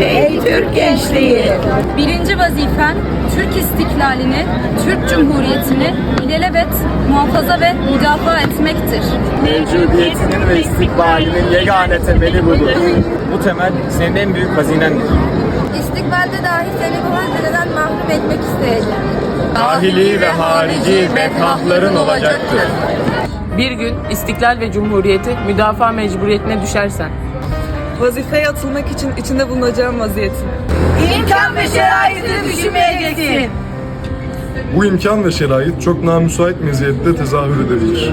Ey Türk gençliği! Birinci vazifen Türk istiklalini, Türk Cumhuriyeti'ni ilelebet muhafaza ve müdafaa etmektir. Mevcudiyetinin ve istikbalinin yegane temeli budur. Bu temel senin en büyük hazinendir. İstikbalde dahi seni bu hazineden mahrum etmek isteyeceğim. Dahili ve harici mefahların olacaktır. Bir gün istiklal ve cumhuriyeti müdafaa mecburiyetine düşersen. Vazifeye atılmak için içinde bulunacağım vaziyetin. İmkan ve şeraitini düşünmeyeceksin. Bu imkan ve şerait çok namüsait meziyette tezahür edebilir.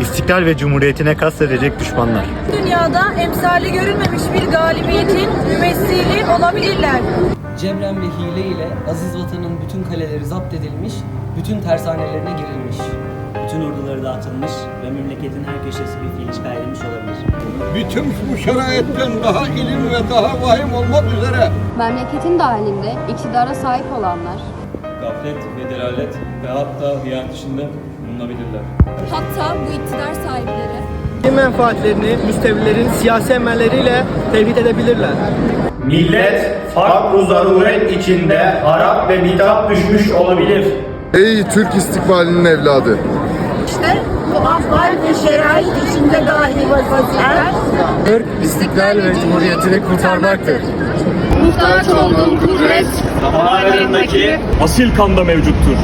İstiklal ve cumhuriyetine kastedecek düşmanlar. Dünyada emsali görülmemiş bir galibiyetin mümessili olabilirler. Cebren ve hile ile aziz vatanın bütün kaleleri zapt edilmiş, bütün tersanelerine girilmiş. Bütün orduları dağıtılmış ve memleketin her köşesi bir fiil işgal edilmiş olabilir. bütün bu şerayetten daha ilim ve daha vahim olmak üzere Memleketin dahilinde iktidara sahip olanlar, Gaflet ve delalet ve hatta hıyanet dışında bulunabilirler. Hatta bu iktidar sahipleri menfaatlerini müstevlilerin siyasi emelleriyle tevhid edebilirler. Millet farklı zaruret içinde harap ve bitap düşmüş olabilir. Ey Türk istikbalinin evladı! İşte bu afal ve şerait içinde dahi vazifeler Türk istiklal ve cumhuriyetini kurtarmaktır. muhtaç olduğun kudret Damarlarındaki Asil kanda mevcuttur.